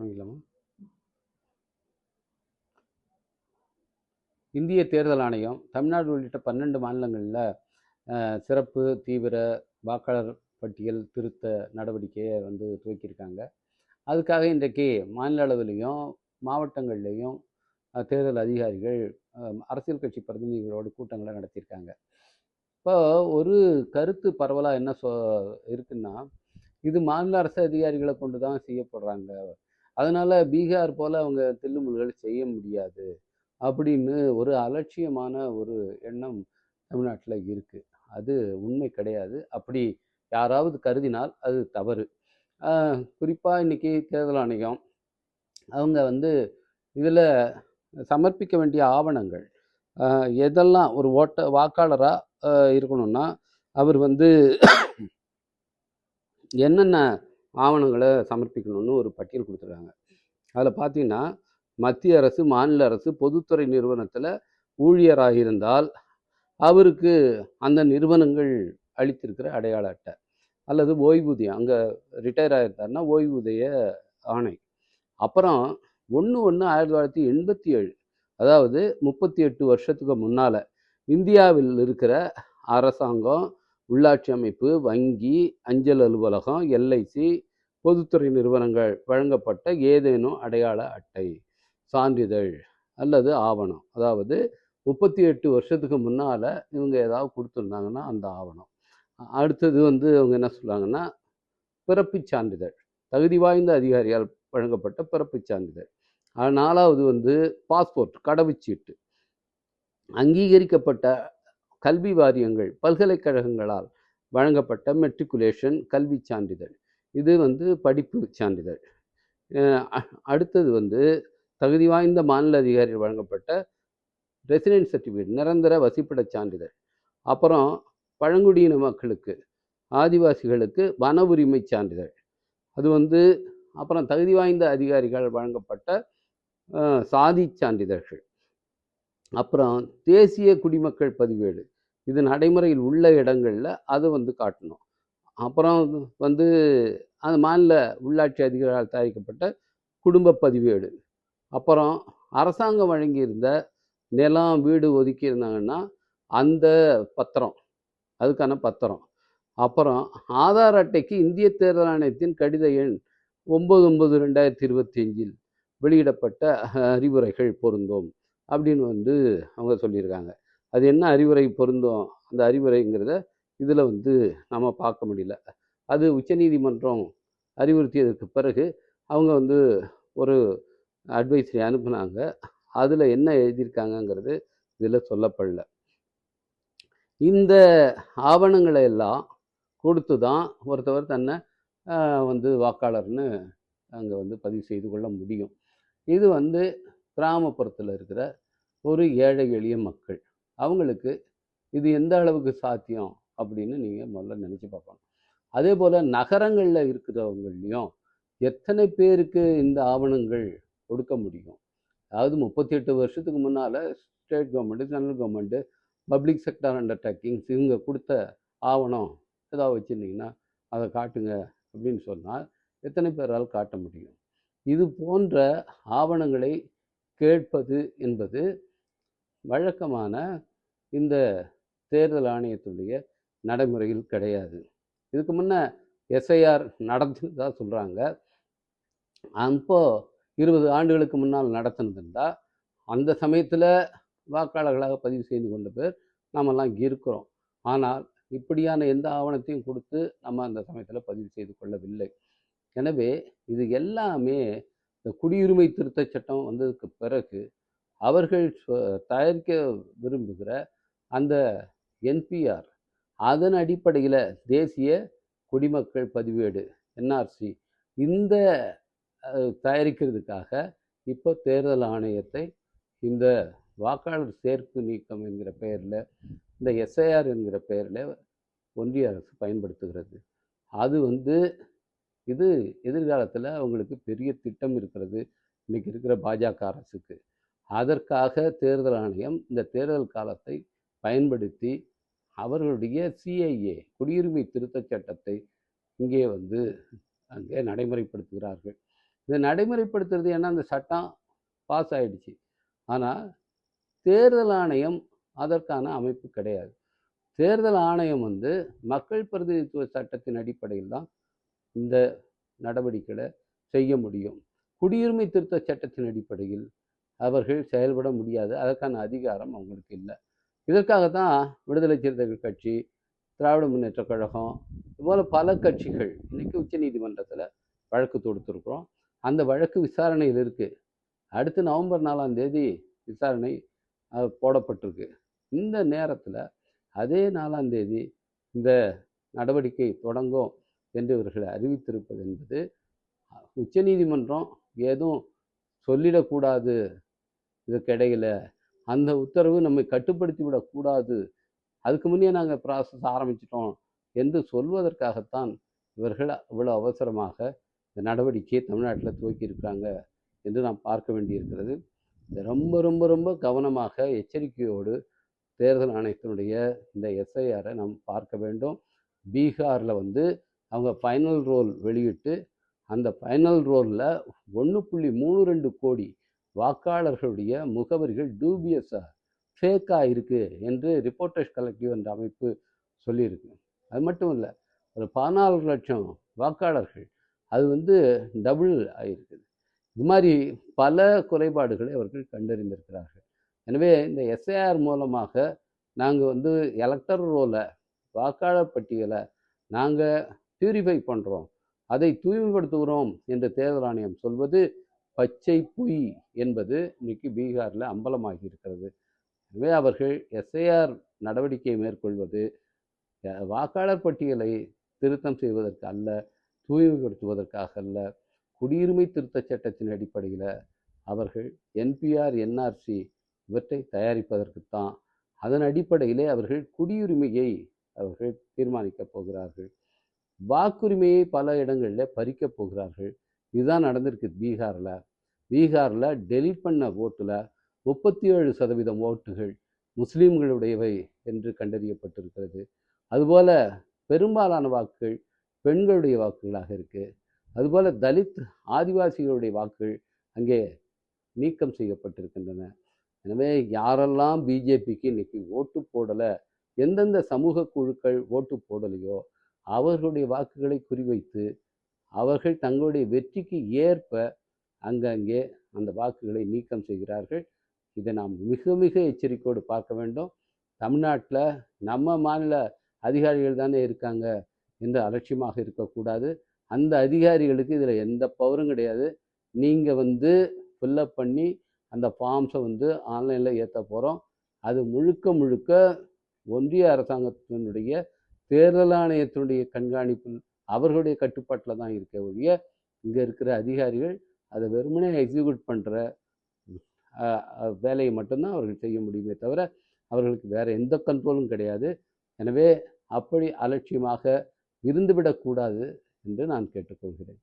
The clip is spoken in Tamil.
ஆரம்பிக்கலாமா இந்திய தேர்தல் ஆணையம் தமிழ்நாடு உள்ளிட்ட பன்னெண்டு மாநிலங்களில் சிறப்பு தீவிர வாக்காளர் பட்டியல் திருத்த நடவடிக்கையை வந்து துவக்கியிருக்காங்க. அதுக்காக இன்றைக்கு மாநில அளவிலையும் மாவட்டங்கள்லேயும் தேர்தல் அதிகாரிகள் அரசியல் கட்சி பிரதிநிதிகளோடு கூட்டங்களை நடத்தியிருக்காங்க. இப்போ ஒரு கருத்து பரவலாக என்ன சொ இருக்குன்னா இது மாநில அரசு அதிகாரிகளை கொண்டு தான் செய்யப்படுறாங்க. அதனால பீகார் போல அவங்க தில்லுமுல்கள் செய்ய முடியாது அப்படின்னு ஒரு அலட்சியமான ஒரு எண்ணம் தமிழ்நாட்டில் இருக்கு. அது உண்மை கிடையாது. அப்படி யாராவது கருதினால் அது தவறு. குறிப்பாக இன்னைக்கு தேர்தல் ஆணையம் அவங்க வந்து இதில் சமர்ப்பிக்க வேண்டிய ஆவணங்கள் எதெல்லாம் ஒரு ஓட்ட வாக்காளராக இருக்கணும்னா அவர் வந்து என்னென்ன ஆவணங்களை சமர்ப்பிக்கணும்னு ஒரு பட்டியல் கொடுத்துருக்காங்க. அதில் பார்த்தீங்கன்னா மத்திய அரசு மாநில அரசு பொதுத்துறை நிறுவனத்தில் ஊழியராக இருந்தால் அவருக்கு அந்த நிறுவனங்கள் அளித்திருக்கிற அடையாள அட்டை அல்லது ஓய்வூதியம். அங்கே ரிட்டையர் ஆகிருந்தாருன்னா ஓய்வூதிய ஆணை. அப்புறம் ஒன்று ஒன்று ஆயிரத்தி தொள்ளாயிரத்தி எண்பத்தி ஏழு அதாவது முப்பத்தி எட்டு வருஷத்துக்கு முன்னால் இந்தியாவில் இருக்கிற அரசாங்கம் உள்ளாட்சி அமைப்பு வங்கி அஞ்சல் அலுவலகம் எல்ஐசி பொதுத்துறை நிறுவனங்கள் வழங்கப்பட்ட ஏதேனும் அடையாள அட்டை சான்றிதழ் அல்லது ஆவணம். அதாவது முப்பத்தி எட்டு வருஷத்துக்கு முன்னால் இவங்க ஏதாவது கொடுத்துருந்தாங்கன்னா அந்த ஆவணம். அடுத்தது வந்து அவங்க என்ன சொல்கிறாங்கன்னா பிறப்புச் சான்றிதழ். தகுதி வாய்ந்த அதிகாரியால் வழங்கப்பட்ட பிறப்புச் சான்றிதழ். நாலாவது வந்து பாஸ்போர்ட் கடவுச்சீட்டு. அங்கீகரிக்கப்பட்ட கல்வி வாரியங்கள் பல்கலைக்கழகங்களால் வழங்கப்பட்ட மெட்ரிகுலேஷன் கல்வி சான்றிதழ். இது வந்து படிப்பு சான்றிதழ். அடுத்தது வந்து தகுதி வாய்ந்த மாநில அதிகாரிகள் வழங்கப்பட்ட ரெசிடென்ட் சர்டிஃபிகேட் நிரந்தர வசிப்பிடச் சான்றிதழ். அப்புறம் பழங்குடியின மக்களுக்கு ஆதிவாசிகளுக்கு வன உரிமை சான்றிதழ். அது வந்து அப்புறம் தகுதி வாய்ந்த அதிகாரிகள் வழங்கப்பட்ட சாதி சான்றிதழ்கள். அப்புறம் தேசிய குடிமக்கள் பதிவேடு. இது நடைமுறையில் உள்ள இடங்களில் அதை வந்து காட்டணும். அப்புறம் வந்து அந்த மாநில உள்ளாட்சி அதிகாரிகளால் தயாரிக்கப்பட்ட குடும்ப பதிவேடு. அப்புறம் அரசாங்கம் வழங்கியிருந்த நிலம் வீடு ஒதுக்கி இருந்தாங்கன்னா அந்த பத்திரம் அதுக்கான பத்திரம். அப்புறம் ஆதார் அட்டைக்கு இந்திய தேர்தல் ஆணையத்தின் கடித எண் ஒம்பது ஒம்பது ரெண்டாயிரத்தி இருபத்தி அஞ்சில் வெளியிடப்பட்ட அறிவுரைகள் பொருந்தும் அப்படின்னு வந்து அவங்க சொல்லியிருக்காங்க. அது என்ன அறிவுரை பொருந்தும்? அந்த அறிவுரைங்கிறத இதில் வந்து நம்ம பார்க்க முடியல. அது உச்சநீதிமன்றம் அறிவுறுத்தியதற்கு பிறகு அவங்க வந்து ஒரு அட்வைஸரி அனுப்புனாங்க. அதில் என்ன எழுதியிருக்காங்கங்கிறது இதில் சொல்லப்படல. இந்த ஆவணங்களை எல்லாம் கொடுத்து தான் ஒருத்தவர் தன்னை வந்து வாக்காளர்னு அங்கே வந்து பதிவு செய்து கொள்ள முடியும். இது வந்து கிராமப்புறத்தில் இருக்கிற ஒரு ஏழை எளிய மக்கள். அவங்களுக்கு இது எந்த அளவுக்கு சாத்தியம் அப்படின்னு நீங்கள் முதல்ல நினச்சி பார்க்கணும். அதே போல் நகரங்களில் இருக்கிறவங்களையும் எத்தனை பேருக்கு இந்த ஆவணங்கள் கொடுக்க முடியும்? அதாவது முப்பத்தி எட்டு வருஷத்துக்கு முன்னால் state government central government public sector undertakings இவங்க கொடுத்த ஆவணம் ஏதாவது வச்சுருந்தீங்கன்னா அதை காட்டுங்க அப்படின்னு சொன்னால் எத்தனை பேரால் காட்ட முடியும்? இது போன்ற ஆவணங்களை கேட்பது என்பது வழக்கமான இந்த தேர்தல் ஆணையத்துடைய நடைமுறையில் கிடையாது. இதுக்கு முன்னே எஸ்ஐஆர் நடந்துதா சொல்கிறாங்க அப்போ இருபது ஆண்டுகளுக்கு முன்னால் நடத்தினதுண்டா. அந்த சமயத்தில் வாக்காளர்களாக பதிவு செய்து கொண்ட பேர் நாமெல்லாம் இருக்கிறோம். ஆனால் இப்படியான எந்த ஆவணத்தையும் கொடுத்து நம்ம அந்த சமயத்தில் பதிவு செய்து கொள்ளவில்லை. எனவே இது எல்லாமே இந்த குடியுரிமை திருத்தச் சட்டம் வந்ததுக்கு பிறகு அவர்கள் தயாரிக்க விரும்புகிற அந்த என்பிஆர் அதன் அடிப்படையில் தேசிய குடிமக்கள் பதிவேடு என்ஆர்சி இந்த தயாரிக்கிறதுக்காக இப்போ தேர்தல் ஆணையத்தை இந்த வாக்காளர் சேர்ப்பு நீக்கம் என்கிற பெயரில் இந்த எஸ்ஐஆர் என்கிற பெயரில் ஒன்றிய அரசு பயன்படுத்துகிறது. அது வந்து இது எதிர்காலத்தில் அவங்களுக்கு பெரிய திட்டம் இருக்கிறது. இன்றைக்கி இருக்கிற பாஜக அரசுக்கு. அதற்காக தேர்தல் ஆணையம் இந்த தேர்தல் காலத்தை பயன்படுத்தி அவர்களுடைய சிஐஏ குடியுரிமை திருத்தச் சட்டத்தை இங்கே வந்து அங்கே நடைமுறைப்படுத்துகிறார்கள். இதை நடைமுறைப்படுத்துறது ஏன்னா அந்த சட்டம் பாஸ் ஆயிடுச்சு. ஆனால் தேர்தல் ஆணையம் அதற்கான அமைப்பு கிடையாது. தேர்தல் ஆணையம் வந்து மக்கள் பிரதிநிதித்துவ சட்டத்தின் அடிப்படையில் தான் இந்த நடவடிக்கைகளை செய்ய முடியும். குடியுரிமை திருத்த சட்டத்தின் அடிப்படையில் அவர்கள் செயல்பட முடியாது. அதற்கான அதிகாரம் அவங்களுக்கு இல்லை. இதற்காக தான் விடுதலை சிறுத்தைகள் கட்சி திராவிட முன்னேற்ற கழகம் இதுபோல் பல கட்சிகள் இன்றைக்கி உச்சநீதிமன்றத்தில் வழக்கு தொடுத்துருக்குறோம். அந்த வழக்கு விசாரணையில் இருக்குது அடுத்து நவம்பர் நாலாம் தேதி விசாரணை போடப்பட்டிருக்கு. இந்த நேரத்தில் அதே நாலாம் தேதி இந்த நடவடிக்கை தொடங்கும் என்று இவர்கள் அறிவித்திருப்பது என்பது உச்சநீதிமன்றம் ஏதும் சொல்லிடக்கூடாது. இதற்கிடையில் அந்த உத்தரவு நம்மை கட்டுப்படுத்தி விடக்கூடாது அதுக்கு முன்னே நாங்கள் ப்ராசஸ் ஆரம்பிச்சிட்டோம் என்று சொல்வதற்காகத்தான் இவர்கள் இவ்வளோ அவசரமாக இந்த நடவடிக்கையை தமிழ்நாட்டில் துவக்கியிருக்கிறாங்க என்று நாம் பார்க்க வேண்டியிருக்கிறது. ரொம்ப ரொம்ப ரொம்ப கவனமாக எச்சரிக்கையோடு தேர்தல் ஆணையத்தினுடைய இந்த எஸ்ஐஆரை நாம் பார்க்க வேண்டும். பீகாரில் வந்து அவங்க ஃபைனல் ரோல் வெளியிட்டு அந்த ஃபைனல் ரோலில் ஒன்று புள்ளி மூணு ரெண்டு கோடி வாக்காளர்களுடைய முகவரிகள் டூபியஸாக ஃபேக்காக இருக்குது என்று ரிப்போர்ட்டர்ஸ் கலெக்டிவ் என்ற அமைப்பு சொல்லியிருக்கு. அது மட்டும் இல்லை ஒரு பதினாலு லட்சம் வாக்காளர்கள் அது வந்து டபுள் ஆகிருக்குது இது மாதிரி பல குறைபாடுகளை அவர்கள் கண்டறிந்திருக்கிறார்கள். எனவே இந்த எஸ்ஐஆர் மூலமாக நாங்கள் வந்து எலக்டர் ரோலை வாக்காளர் பட்டியலை நாங்கள் பியூரிஃபை பண்ணுறோம் அதை தூய்மைப்படுத்துகிறோம் என்று தேர்தல் ஆணையம் சொல்வது பச்சை பொய் என்பது இன்னைக்கு பீகாரில் அம்பலமாகி இருக்கிறது எனவே அவர்கள் எஸ்ஐஆர் நடவடிக்கை மேற்கொள்வது வாக்காளர் பட்டியலை திருத்தம் செய்வதற்கு அல்ல தூய்மைப்படுத்துவதற்காக அல்ல குடியுரிமை திருத்தச் சட்டத்தின் அடிப்படையில் அவர்கள் என்பிஆர் என்ஆர்சி இவற்றை தயாரிப்பதற்குத்தான் அதன் அடிப்படையிலே அவர்கள் குடியுரிமையை அவர்கள் தீர்மானிக்கப் போகிறார்கள். வாக்குரிமையை பல இடங்களில் பறிக்கப் போகிறார்கள். இதுதான் நடந்திருக்கு பீகாரில். பீகாரில் டெலிட் பண்ண ஓட்டில் முப்பத்தி ஏழு சதவீதம் ஓட்டுகள் முஸ்லீம்களுடையவை என்று கண்டறியப்பட்டிருக்கிறது. அதுபோல் பெரும்பாலான வாக்குகள் பெண்களுடைய வாக்குகளாக இருக்குது அதுபோல் தலித் ஆதிவாசிகளுடைய வாக்குகள் அங்கே நீக்கம் செய்யப்பட்டிருக்கின்றன. எனவே யாரெல்லாம் பிஜேபிக்கு இன்னைக்கு ஓட்டு போடலை எந்தெந்த சமூக குழுக்கள் ஓட்டு போடலையோ அவர்களுடைய வாக்குகளை குறிவைத்து அவர்கள் தங்களுடைய வெற்றிக்கு ஏற்ப அங்கங்கே அந்த வாக்குகளை நீக்கம் செய்கிறார்கள். இதை நாம் மிக மிக எச்சரிக்கையோடு பார்க்க வேண்டும். தமிழ்நாட்டில் நம்ம மாநில அதிகாரிகள் தானே இருக்காங்க என்று அலட்சியமாக இருக்கக்கூடாது. அந்த அதிகாரிகளுக்கு இதில் எந்த பவரும் கிடையாது. நீங்கள் வந்து ஃபில்லப் பண்ணி அந்த ஃபார்ம்ஸை வந்து ஆன்லைனில் ஏற்ற போகிறோம். அது முழுக்க முழுக்க ஒன்றிய அரசாங்கத்தினுடைய தேர்தல் ஆணையத்தினுடைய கண்காணிப்பில் அவர்களுடைய கட்டுப்பாட்டில் தான் இருக்க ஒழிய இங்கே இருக்கிற அதிகாரிகள் அதை வெறுமனே எக்ஸிக்யூட் பண்ணுற வேலையை மட்டும்தான் அவர்கள் செய்ய முடியுமே தவிர அவர்களுக்கு வேறு எந்த கண்ட்ரோலும் கிடையாது. எனவே அப்படி அலட்சியமாக இருந்துவிடக்கூடாது என்று நான் கேட்டுக்கொள்கிறேன்.